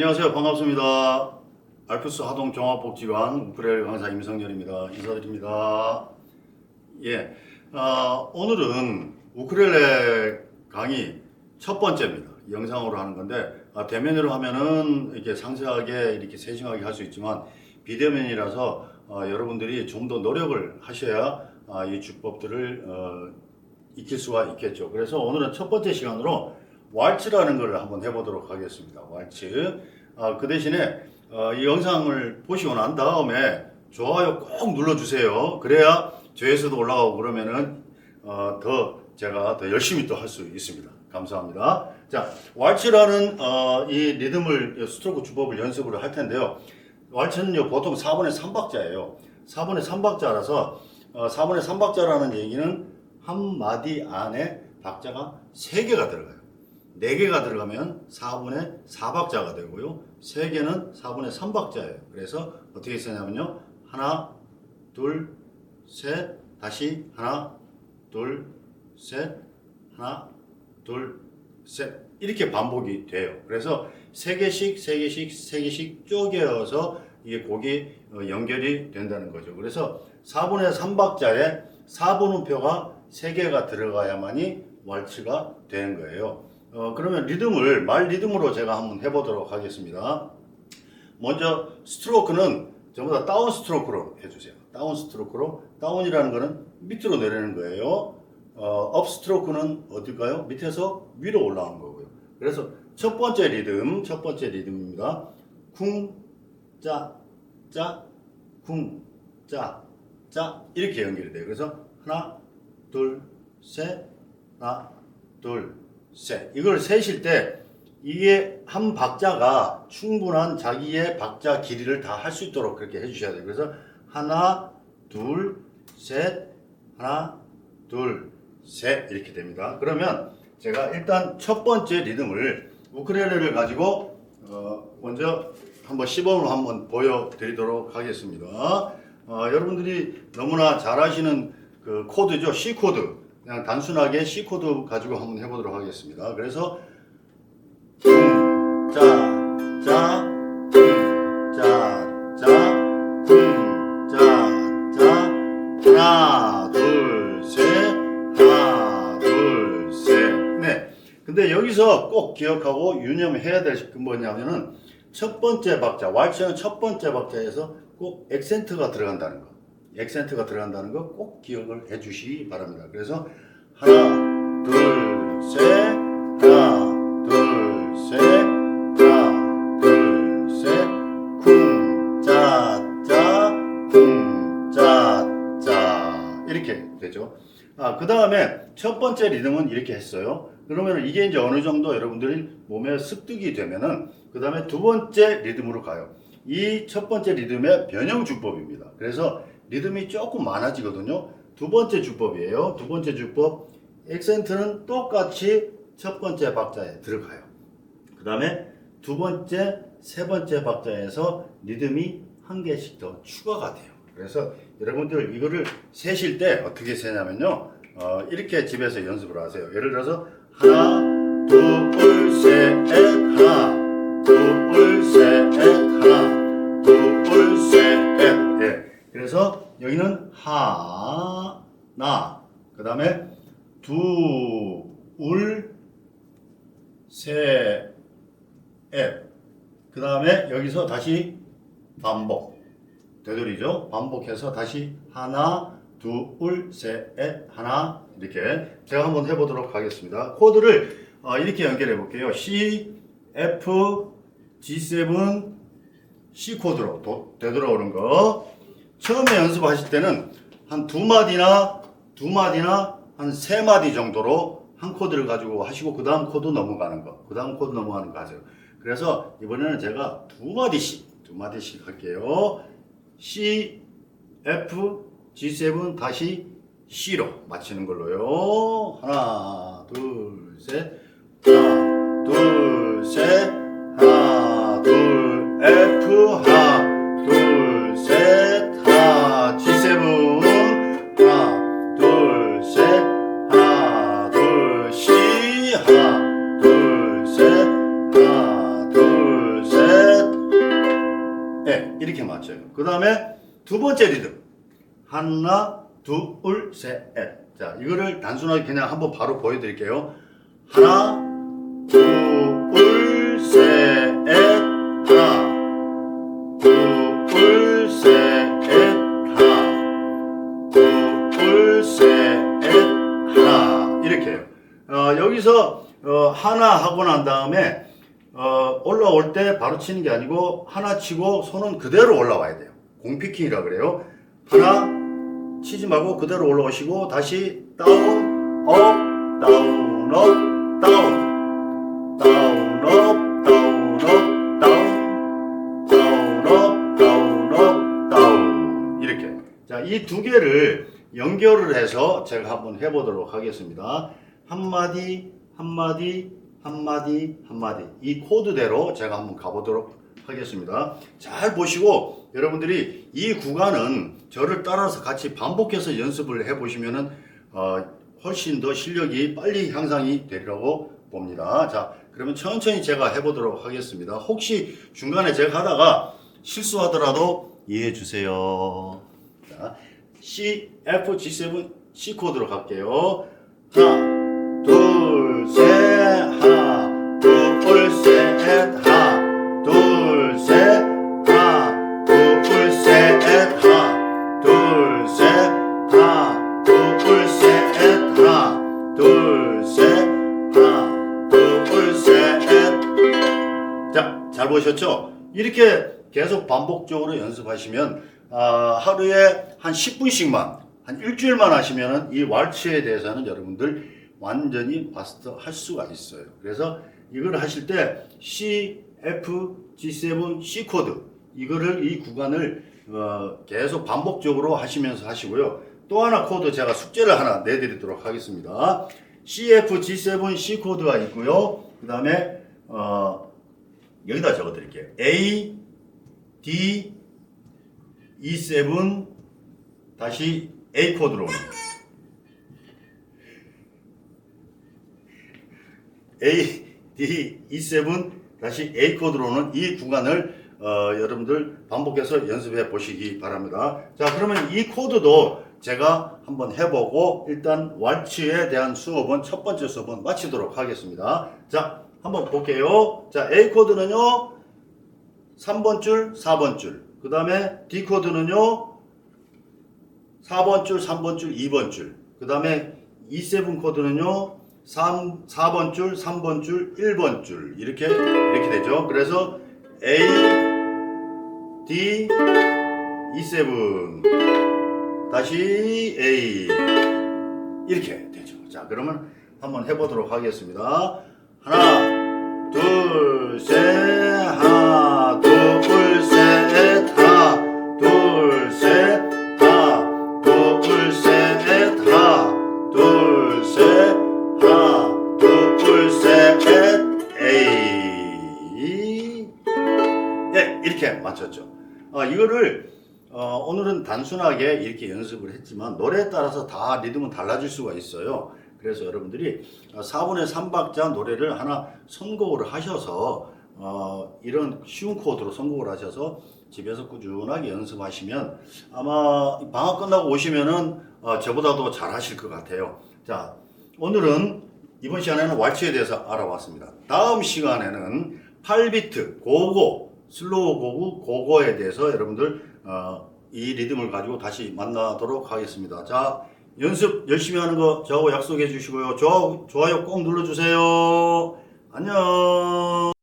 안녕하세요. 반갑습니다. 알프스 하동 종합복지관 우크렐레 강사 임성열입니다. 인사드립니다. 예, 아, 오늘은 우크렐레 강의 첫 번째입니다. 영상으로 하는 건데 아, 대면으로 하면은 이렇게 상세하게 이렇게 세심하게 할 수 있지만 비대면이라서 아, 여러분들이 좀 더 노력을 하셔야 아, 이 주법들을 어, 익힐 수가 있겠죠. 그래서 오늘은 첫 번째 시간으로 왈츠라는 걸 한번 해보도록 하겠습니다. 왈츠. 아, 그 대신에 어, 이 영상을 보시고 난 다음에 좋아요 꼭 눌러주세요. 그래야 조회수도 올라가고 그러면은 어, 더 제가 더 열심히 또 할 수 있습니다. 감사합니다. 자, 왈츠라는 어, 이 리듬을 스트로크 주법을 연습을 할 텐데요. 왈츠는요 보통 4분의 3박자예요. 4분의 3박자라서 어, 4분의 3박자라는 얘기는 한 마디 안에 박자가 3개가 들어가요. 4개가 들어가면 4분의 4박자가 되고요. 3개는 4분의 3박자예요. 그래서 어떻게 쓰냐면요. 하나, 둘, 셋, 다시 하나, 둘, 셋, 하나, 둘, 셋. 이렇게 반복이 돼요. 그래서 3개씩, 3개씩, 3개씩 쪼개어서 이게 곡이 어, 연결이 된다는 거죠. 그래서 4분의 3박자에 4분음표가 3개가 들어가야만이 왈츠가 되는 거예요. 어, 그러면 리듬을 말 리듬으로 제가 한번 해보도록 하겠습니다. 먼저 스트로크는 전부 다 다운 스트로크로 해주세요. 다운 스트로크로 다운이라는 거는 밑으로 내리는 거예요. 어, 업 스트로크는 어딜까요? 밑에서 위로 올라오는 거고요. 그래서 첫 번째 리듬, 첫 번째 리듬입니다. 쿵, 짜, 짜, 쿵, 짜, 짜 이렇게 연결이 돼요. 그래서 하나, 둘, 셋, 하나, 둘, 셋. 이걸 세실 때 이게 한 박자가 충분한 자기의 박자 길이를 다 할 수 있도록 그렇게 해주셔야 돼요. 그래서 하나, 둘, 셋, 하나, 둘, 셋 이렇게 됩니다. 그러면 제가 일단 첫 번째 리듬을 우크렐레를 가지고 어, 먼저 한번 시범으로 한번 보여드리도록 하겠습니다. 어, 여러분들이 너무나 잘 아시는 그 코드죠. C 코드. 그냥 단순하게 C 코드 가지고 한번 해보도록 하겠습니다. 그래서 쿵, 짜, 짜, 쿵, 짜, 짜, 쿵, 짜, 짜, 하나, 둘, 셋, 하나, 둘, 셋. 네. 근데 여기서 꼭 기억하고 유념해야 될 게 뭐냐면은 첫 번째 박자, 왈츠는 첫 번째 박자에서 꼭 액센트가 들어간다는 거. 액센트가 들어간다는 거 꼭 기억을 해 주시기 바랍니다. 그래서 하나, 둘, 셋, 하나, 둘, 셋. 아, 그 다음에 첫 번째 리듬은 이렇게 했어요. 그러면 이게 이제 어느 정도 여러분들이 몸에 습득이 되면은 그 다음에 두 번째 리듬으로 가요. 이 첫 번째 리듬의 변형 주법입니다. 그래서 리듬이 조금 많아지거든요. 두 번째 주법이에요. 두 번째 주법. 액센트는 똑같이 첫 번째 박자에 들어가요. 그 다음에 두 번째, 세 번째 박자에서 리듬이 한 개씩 더 추가가 돼요. 그래서 여러분들 이거를 세실 때 어떻게 세냐면요. 어, 이렇게 집에서 연습을 하세요. 예를 들어서 하나, 둘, 셋, 하나, 둘, 하나, 그 다음에 둘, 셋, 그 다음에 여기서 다시 반복. 되돌이죠. 반복해서 다시 하나, 둘, 셋, 하나 이렇게 제가 한번 해보도록 하겠습니다. 코드를 어, 이렇게 연결해 볼게요. C, F, G7, C 코드로 도, 되돌아오는 거. 처음에 연습하실 때는 한 두 마디나 두 마디나 한 세 마디 정도로 한 코드를 가지고 하시고 그 다음 코드 넘어가는 거, 그 다음 코드 넘어가는 거 하세요. 그래서 이번에는 제가 두 마디씩 두 마디씩 할게요. C, F, G7 다시 C로 맞추는 걸로요. 하나, 둘, 셋. 하나, 둘, 셋. 하나, 둘, F, 하나, 둘, 셋. 그 다음에 두 번째 리듬. 하나, 둘, 셋, 넷. 자, 이거를 단순하게 그냥 한번 바로 보여드릴게요. 하나, 둘, 셋, 넷. 하나, 둘, 셋, 넷. 하나, 둘, 셋, 넷. 하나. 이렇게요. 어, 여기서 어, 하나 하고 난 다음에 바로 치는 게 아니고 하나 치고 손은 그대로 올라와야 돼요. 공피킹이라 그래요. 하나 치지 말고 그대로 올라오시고 다시 다운, 업, 다운, 업, 다운, 다운, 업, 다운, 업, 다운, 다운, 업, 다운, 업, 다운 이렇게. 자, 이 두 개를 연결을 해서 제가 한번 해보도록 하겠습니다. 한 마디, 한 마디, 한 마디, 한 마디. 이 코드대로 제가 한번 가보도록 하겠습니다. 잘 보시고 여러분들이 이 구간은 저를 따라서 같이 반복해서 연습을 해보시면은 어, 훨씬 더 실력이 빨리 향상이 되리라고 봅니다. 자, 그러면 천천히 제가 해보도록 하겠습니다. 혹시 중간에 제가 하다가 실수하더라도 이해해 주세요. 자, C, F, G7, C 코드로 갈게요. 하나, 잘 보셨죠? 이렇게 계속 반복적으로 연습하시면 아, 하루에 한 10분씩만 한 일주일만 하시면 이 왈츠에 대해서는 여러분들 완전히 마스터 할 수가 있어요. 그래서 이걸 하실 때 C, F, G7, C 코드 이거를 이 구간을 어, 계속 반복적으로 하시면서 하시고요. 또 하나 코드 제가 숙제를 하나 내드리도록 하겠습니다. CF, G7, C 코드가 있고요. 그 다음에 어, 여기다 적어드릴게요. A, D, E7 다시 A 코드로. A, D, E7 다시 A 코드로 오는 이 구간을 어, 여러분들 반복해서 연습해 보시기 바랍니다. 자, 그러면 이 코드도 제가 한번 해보고 일단 왈츠에 대한 수업은 첫 번째 수업은 마치도록 하겠습니다. 자, 한번 볼게요. 자, A 코드는요. 3번 줄, 4번 줄. 그 다음에 D 코드는요. 4번 줄, 3번 줄, 2번 줄. 그 다음에 E7 코드는요. 3, 4번 줄, 3번 줄, 1번 줄. 이렇게, 이렇게 되죠. 그래서 A, D, E7. 다시 A. 이렇게 되죠. 자, 그러면 한번 해보도록 하겠습니다. 하나, 둘, 셋, 하나, 둘, 셋, 하나, 둘, 셋, 하나, 둘, 셋, 하나, 둘, 셋, 하나, 둘, 셋, 에이. 네, 이렇게 맞췄죠. 어, 이거를 어, 오늘은 단순하게 이렇게 연습을 했지만 노래에 따라서 다 리듬은 달라질 수가 있어요. 그래서 여러분들이 4분의 3박자 노래를 하나 선곡을 하셔서 어, 이런 쉬운 코드로 선곡을 하셔서 집에서 꾸준하게 연습하시면 아마 방학 끝나고 오시면은 어, 저보다도 잘 하실 것 같아요. 자, 오늘은 이번 시간에는 왈츠에 대해서 알아봤습니다. 다음 시간에는 8비트, 고고, 슬로우 고고, 고고에 대해서 여러분들 어, 이 리듬을 가지고 다시 만나도록 하겠습니다. 자, 연습 열심히 하는 거 저하고 약속해 주시고요. 좋아, 좋아요 꼭 눌러주세요. 안녕.